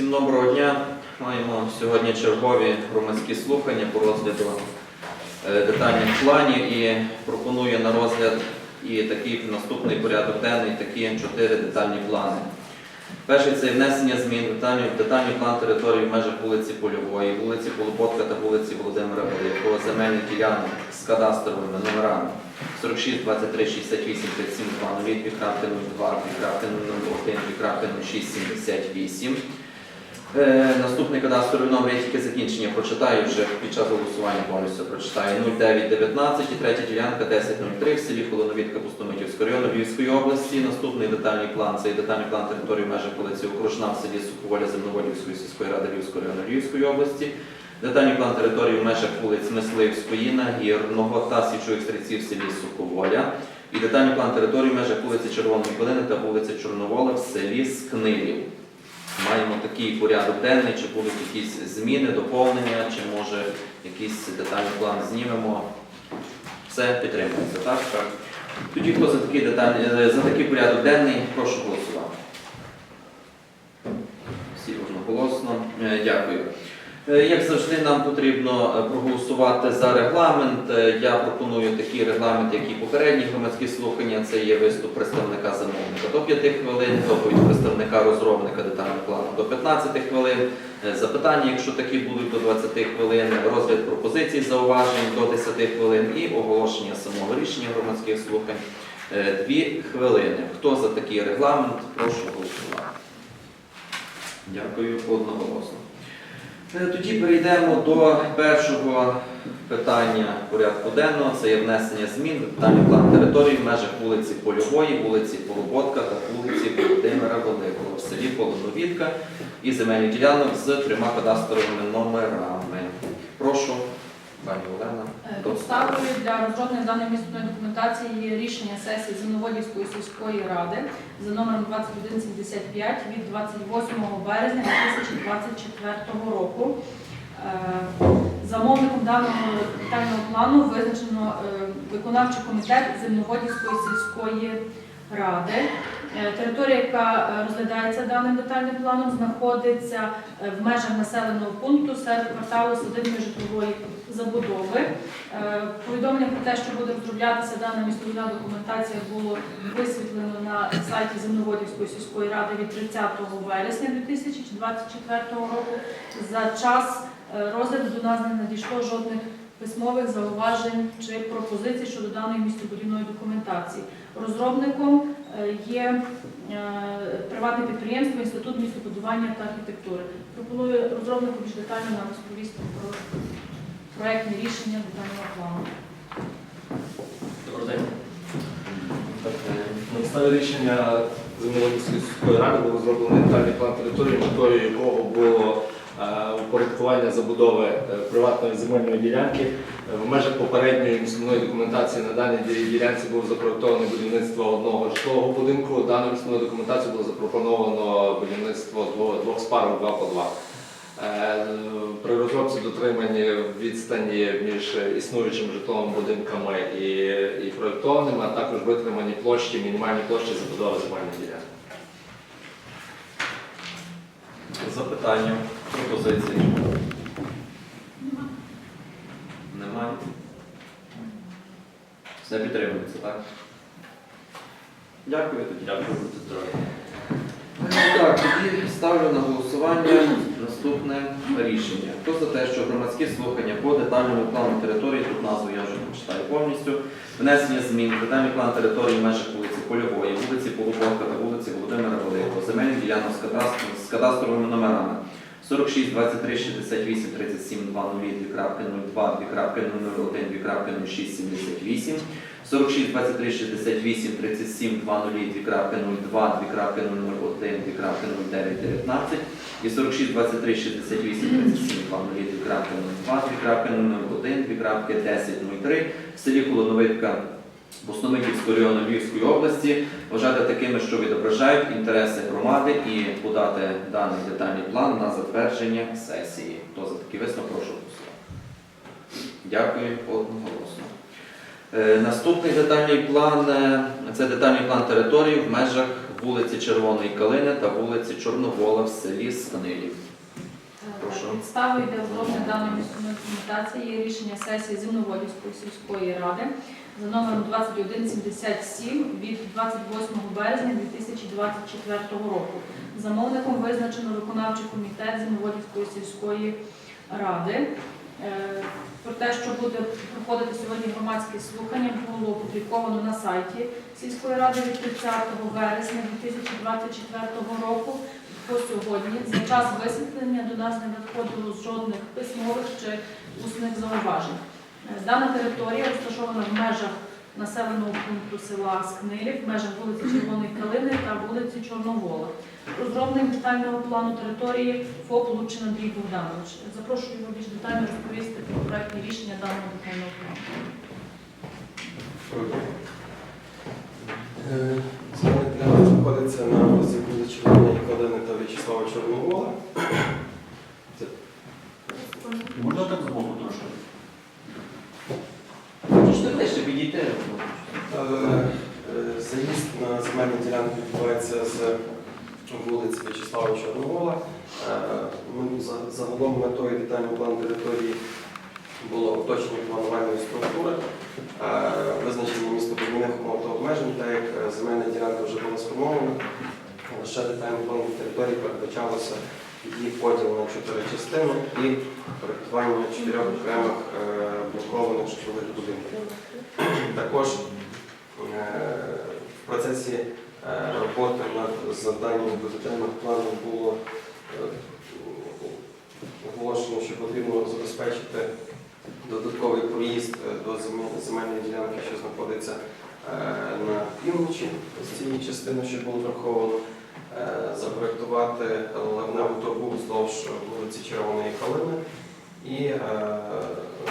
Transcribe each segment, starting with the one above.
Всім доброго дня. Маємо сьогодні чергові громадські слухання по розгляду е, детальних планів і пропоную на розгляд і такий наступний порядок денний, такі чотири детальні плани. Перший це внесення змін в детальний, план території в межах вулиці Польової, вулиці Полуботка та вулиці Володимира Великого, земельних ділянок з кадастровими номерами 46, 23, 68, 37, 2, 2 крапки 02, 2 крапки 01, 2 крапки 06, 78. Е, наступний кадастровий номер, я тільки закінчення прочитаю вже під час голосування повністю прочитаю. 0919 і третя ділянка 1003 в селі Холоновітка Пустомитівського району Львівської області. Наступний детальний план це детальний план території в межах вулиці Окружна в селі Суховоля Земноводівської сільської ради Львівського району Львівської області. Детальний план території в межах вулиць Мисливської, Нагірного та Січових стрільців в селі Суховоля. І детальний план території в межах вулиці Червоної Калини та вулиці Чорновола в селі Скнилів. Маємо такий порядок денний, чи будуть якісь зміни, доповнення, чи може якийсь детальний план знімемо. Все підтримується, так? Так. Тоді хто за такий детальний, е, за такий порядок денний, прошу голосувати. Всі одноголосно. Е, Дякую. Е, Як завжди, нам потрібно е, проголосувати за регламент. Е, Я пропоную такий регламент, як і попередні громадські слухання. Це є виступ представника замовника до 5 хвилин, доповідь представника розробника детального плану до 15 хвилин, запитання, якщо такі будуть до 20 хвилин, розгляд пропозицій зауважень до 10 хвилин і оголошення самого рішення громадських слухань 2 хвилини. Хто за такий регламент, прошу голосувати. Дякую одноголосно. Е, Тоді перейдемо до першого питання порядку денного. Це є внесення змін в питання план території в межах вулиці Польової, вулиці Полуботка та вулиці Володимира Великого в селі Полоновітка і земельних ділянок з трьома кадастровими номерами. Прошу, пані Олена. Е, Підставою для розроблення даної місцевої документації є рішення сесії Зимноводівської сільської ради за номером 2175 від 28 березня 2024 року. Е, Замовником даного детального плану визначено е, виконавчий комітет Земноводівської сільської ради. Територія, яка розглядається даним детальним планом, знаходиться в межах населеного пункту серед кварталу садибної житлової забудови. Е, Повідомлення про те, що буде розроблятися дана містобудівна документація, було висвітлено на сайті Земноводівської сільської ради від 30 вересня 2024 року. За час е, розгляду до нас не надійшло жодних письмових зауважень чи пропозицій щодо даної містобудівної документації. Розробником е, є приватне підприємство Інститут містобудування та архітектури. Пропоную розробнику більш детально нам розповісти про проектні рішення детального плану. Добрий день. На підставі рішення Землеводської сільської ради було зроблено детальний план території, метою якого було е, упорядкування забудови е, приватної земельної ділянки. Е, В межах попередньої місцевої документації на даній ділянці було запроєктоване будівництво одного житлового будинку. Даною місцевою документацією було запропоновано будівництво двох, спарок 2 по 2. Е, При розробці дотримані відстані між існуючими житловими будинками і, і проєктованими, а також витримані площі, мінімальні площі забудови земельних ділянок. Запитання, пропозиції. Немає. Все підтримується, так? Дякую тоді. Дякую. Так, тоді ставлю на голосування наступне рішення. Хто за те, що громадські слухання по детальному плану території, тут назву я вже прочитаю повністю, внесення змін детальний план території в межах вулиці Польової, вулиці Полуботка та вулиці Володимира Великого, земельних ділянок з, кадастр- з кадастровими номерами 46, 23, 68, 37, 2, 2.02, 2.01, 2.06, 78, 46, 23, 68, 37, 2, 2.02, 2.001, 2.09, 19 і 46, 23, 68, 37, 2, 2.02, 2.01, 2.1003 в селі Колоновитка Пустомитівського району Львівської області вважати такими, що відображають інтереси громади і подати даний детальний план на затвердження сесії. Хто за такий висновок, прошу голосувати. Дякую одноголосно. Е, Наступний детальний план е, це детальний план території в межах вулиці Червоної Калини та вулиці Чорновола в селі Станилів. Підставою для розроблення даної місцевої документації є рішення сесії Зимноводівської сільської ради за номером 2177 від 28 березня 2024 року. Замовником визначено виконавчий комітет Зимноводівської сільської ради. Е, Про те, що буде проходити сьогодні громадські слухання, було опубліковано на сайті сільської ради від 30 вересня 2024 року по сьогодні. За час висвітлення до нас не надходило жодних письмових чи усних зауважень. Е, Дана територія розташована в межах населеного пункту села Скнилів, в межах вулиці Червоної Калини та вулиці Чорновола. Розробник детального плану території ФОП Лучин Андрій Богданович. Запрошую його більш детально розповісти про проектні рішення даного детального плану. Е, ділянка знаходиться на вулиці Червоної Калини та В'ячеслава Чорновола. Можна так збоку трошки? Можете підійти. Е, е, Заїзд на земельну ділянку відбувається з вулиці В'ячеслава Чорновола. Е, за- Загалом метою детального плану території було уточнення планувальної структури, е, визначення містобудівних умов та обмежень, так як е, земельна ділянка вже була сформована. Лише детальним планом території передбачалося її поділ на чотири частини і проєктування чотирьох окремих блокованих житлових будинків. Також в процесі роботи над завданням детального плану було е, оголошено, що потрібно забезпечити додатковий проїзд е, до земельної ділянки, що знаходиться е, на півночі з цієї частини, що було враховано, е, запроектувати ливневу трубу вздовж вулиці Червоної Калини. І е,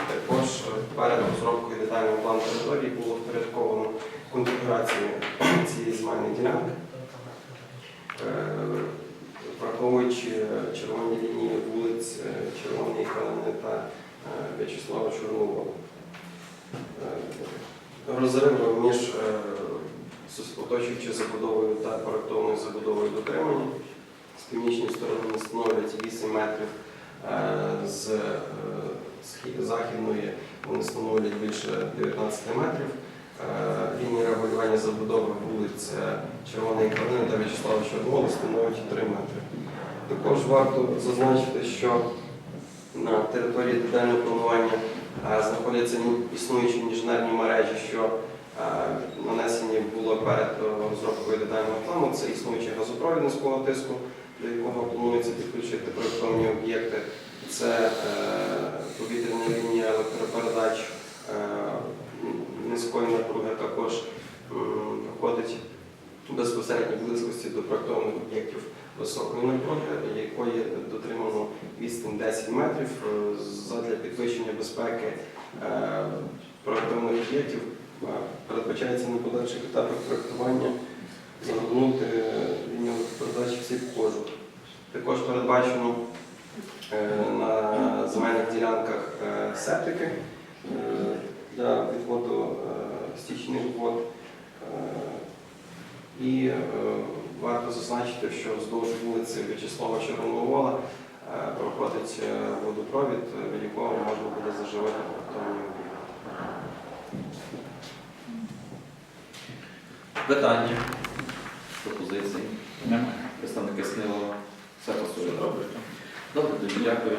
також перед розробкою детального плану території було впорядковано конфігурацію земельної ділянки, Е, враховуючи червоні лінії вулиць е, Червоної Калини та е, В'ячеслава Чорновола. Е, Розрив між оточуючою забудовою та проектованою забудовою дотримані. З північної сторони становлять 8 метрів, з західної вони становлять більше 19 метрів. Е, Лінія регулювання забудови вулиць е, Червоної Калини та В'ячеслава Чорновола становить 3 метри. Також варто зазначити, що на території детального планування е, знаходяться існуючі інженерні мережі, що е, нанесені було перед розробкою детального плану. Це існуючий газопровід низького тиску, до якого планується підключити проєктовані об'єкти. Це повітряна лінія електропередач низької напруги також проходить в близькості до проєктованих об'єктів високої напруги, якої дотримано відстань 10 метрів е, задля підвищення безпеки е, проєктованих об'єктів. е, Передбачається на подальших етапах проєктування загорнути лінію передачі всіх кожух. Також передбачено е, на земельних ділянках е, септики е, для відводу е, стічних вод. Е, І е, варто зазначити, що вздовж вулиці В'ячеслава Чорновола е, проходить е, водопровід, е, від якого можна буде заживити об'єкти. Питання, пропозиції. Немає. Представники СНИЛО все пасує. Добре. Добре, тоді дякую.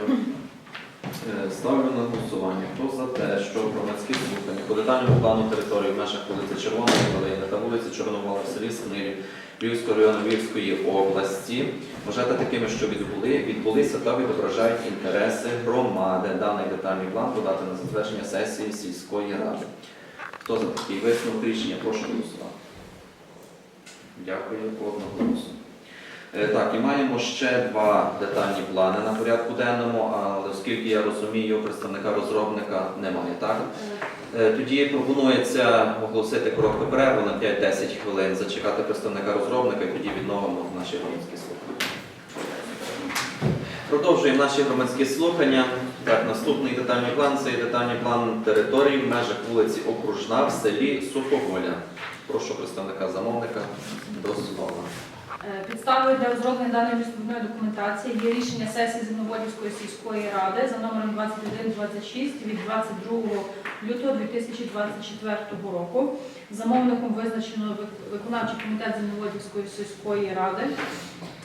Е, Ставлю на голосування. Хто за те, що громадські слухання по детальному плану території в межах вулиці Червоної Калини та вулиці Чорновола в селі Снирі Львівського району Львівської області вважати такими, що відбули, відбулися та відображають інтереси громади. Даний детальний план подати на затвердження сесії сільської ради. Хто за такий висновок рішення? Прошу голосувати. Дякую, одноголосно. Е, Так, і маємо ще два детальні плани на порядку денному, але оскільки я розумію, представника розробника немає, так? Е, Тоді пропонується оголосити коротку перерву на 5-10 хвилин, зачекати представника розробника і тоді відновимо наші громадські слухання. Продовжуємо наші громадські слухання. Так, наступний детальний план це є детальний план території в межах вулиці Окружна в селі Сухоголя. Прошу представника замовника до слова. Е, Підставою для розроблення даної містобудівної документації є рішення сесії Зимноводівської сільської ради за номером 2126 від 22 лютого 2024 року. Замовником визначено виконавчий комітет Зимноводівської сільської ради.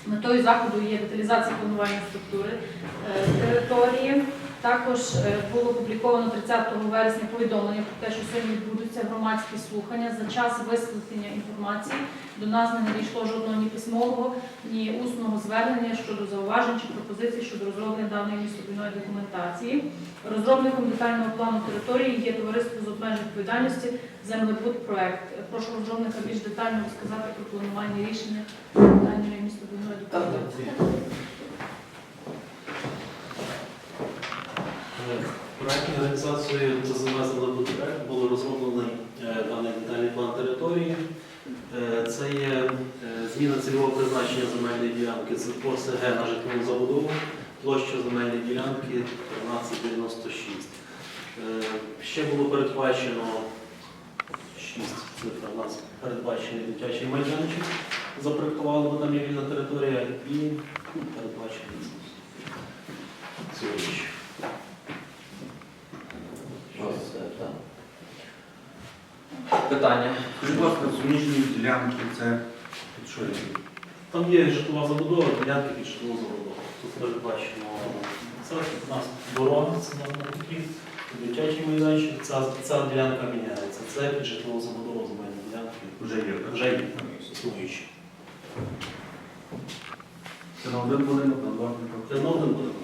Метою заходу є деталізація планування структури е, території. Також е, було опубліковано 30 вересня повідомлення про те, що сьогодні відбудуться громадські слухання. За час висвітлення інформації до нас не надійшло жодного ні письмового, ні усного звернення щодо зауважень чи пропозицій щодо розроблення даної містобудівної документації. Розробником детального плану території є товариство з обмеженою відповідальності «Землебудпроект». Прошу розробника більш детально розказати про планування рішення даної містобудівної документації. Проектною організацією ТЗМ «Землебудпроект» було розроблений е, даний детальний план території. Е, Це є е, зміна цільового призначення земельної ділянки з ОСГ на житлову забудову, площа земельної ділянки 1396. Е, Ще було передбачено 6 цифра у нас передбачений дитячий майданчик. Запроектували, бо там є вільна територія і передбачений цього. Ось, е, так. Питання. Скажіть, будь ласка, суміжні ділянки це під що є? Там є житлова забудова, ділянки під житлову забудову. Тут передбачено це у нас дорога, це нам на такі, дитячий майданчик, ця, ця ділянка міняється. Це під житлову забудову земельні ділянки. Вже є, так? Вже є існуючі. Це на один будинок, на два Це на один будинок.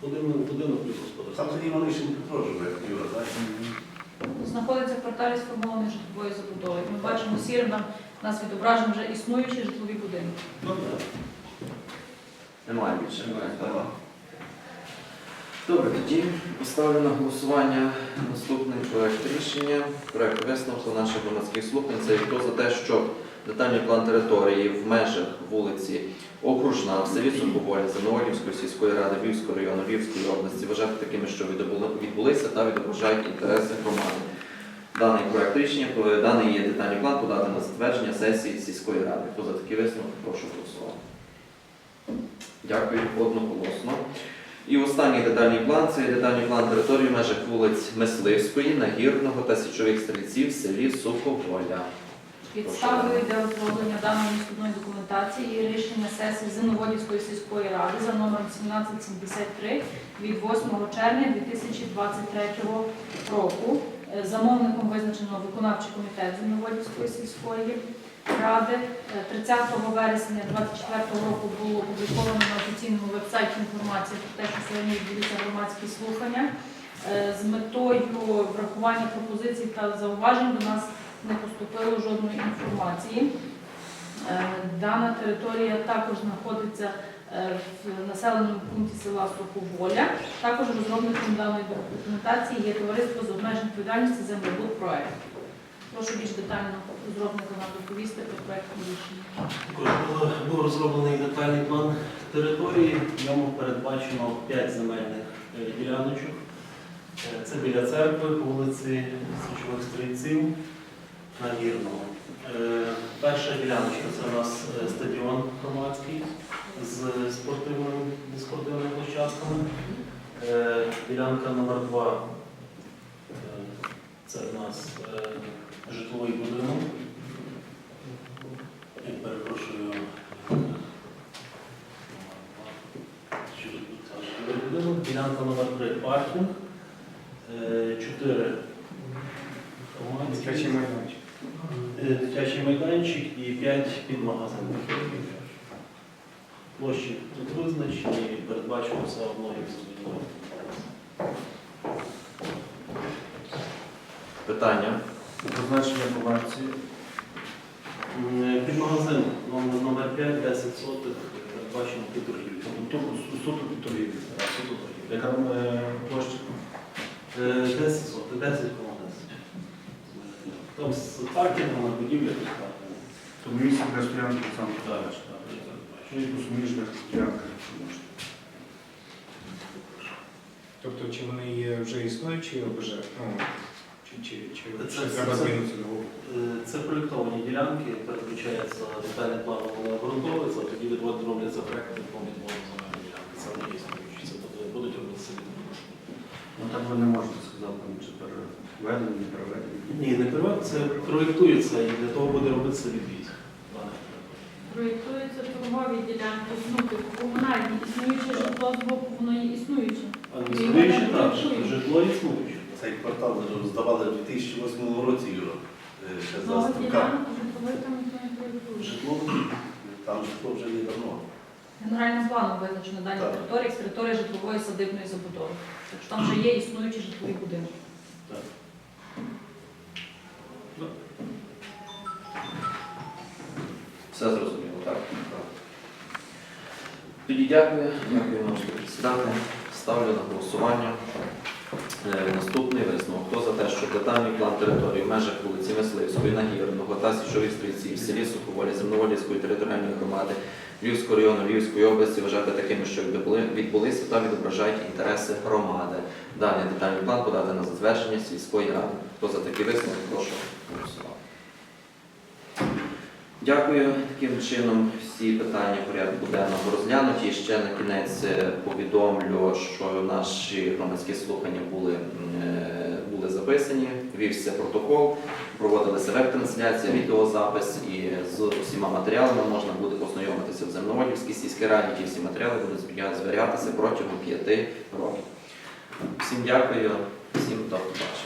Будинок, будинок плюс господарство. Там тоді малишин Петро живе, Юра, так? Знаходиться в кварталі сформованої житлової забудови. Ми бачимо сірим, нам нас відображені вже існуючі житлові будинки. Немає більше. Добре, тоді поставлю на голосування наступний проект рішення. Проект висновку наших громадських слухань. Це хто за те, щоб детальний план території в межах вулиці Окружна в селі Сухополя Зановолівської сільської ради Львівського району Львівської області вважати такими, що відбулися та відображають інтереси громади. Даний проект рішення, даний є детальний план подати на затвердження сесії сільської ради. Хто за такий висновок, прошу голосувати. Дякую одноголосно. І останній детальний план це детальний план території в межах вулиць Мисливської, Нагірного та Січових стрільців в селі Сухополя. Підставою для розроблення даної містобудівної документації є рішення сесії Зимноводівської сільської ради за номером 1773 від 8 червня 2023 року. Е, Замовником визначено виконавчий комітет Зимноводівської сільської ради. Е, 30 вересня 2024 року було опубліковано на офіційному вебсайті інформація про те, що сьогодні відбудуться громадські слухання. Е, З метою врахування пропозицій та зауважень до нас не поступило жодної інформації. Е, Дана територія також знаходиться е, в населеному пункті села Суховоля. Також розробником даної документації є товариство з обмеженою відповідальністю «Землебудпроект». Прошу більш детально розробника нам доповісти про проект рішення. Був розроблений детальний план території. В ньому передбачено 5 земельних е, діляночок. Це біля церкви по вулиці Січових Стрільців на Гірного. Е, Перша діляночка це у нас е, стадіон громадський з спортивними, спортивними площадками. Е, Ділянка номер 2 це у нас житловий будинок. Я перепрошую. Житловий будинок? Ділянка номер 3 паркінг. Чотири громадські. Е, дитячий майданчик і 5 під магазин. Площі тут визначені і передбачується одною забудовою. Питання. Варці. М, Під магазин номер, номер 5, 10 сотих, передбачено під торгівлю. Тут суто під. Яка там е, площа? Е, 10 сотих, 10 коло 10. Там з паркінгом на будівлях і паркінгом. То місце для стоянки сам подавиш. Ну і по суміжних. Тобто, чи вони є вже існуючі ОБЖ? Ну, чи, чи, чи, Це- чи треба це- змінити договор? Е, Це проєктовані ділянки, переключається детальний план, вони обґрунтовуються, тоді відвод робляться проєкт по відводу земельної ділянки. Це не існуючі, це буде- будуть робитися відводи. Ну так ви не можете сказати, там, чи переведені, не переведені. Ні, не приват, це проєктується і для того буде робитися відвід. Проєктуються торгові ділянки, ну, типу, комунальні, існуюче житло з боку, воно є існуюче. А не існуючі так, житло існуюче. Цей квартал ми здавали в 2008 році, Юра. Е, Ще за Струка. там ніхто не проєктує. Житло Там житло вже є давно. Генеральним планом визначено дані Так. території, як територія житлової садибної забудови. Так що там вже є існуючі житлові будинки. Все зрозуміло, так? Тоді дякую. Дякую вам, що. Ставлю на голосування. Е, Наступний висновок. Хто за те, що детальний план території в межах вулиці Мисливської, Нагірного та Січових стрільців селі Суховолі Земноволівської територіальної громади Львівського району Львівської області вважати такими, що відбули- відбулися та відображають інтереси громади. Даний детальний план подати на затвердження сільської ради. Хто за такий висновок, прошу голосувати. Дякую. Таким чином всі питання порядку денного розглянуті. Ще на кінець е, повідомлю, що наші громадські слухання були, е, були записані, вівся протокол, проводилася веб-трансляція, відеозапис і з усіма матеріалами можна буде познайомитися в Земноводівській сільській раді. Ті всі матеріали будуть зберігатися протягом п'яти років. Всім дякую, всім до побачення.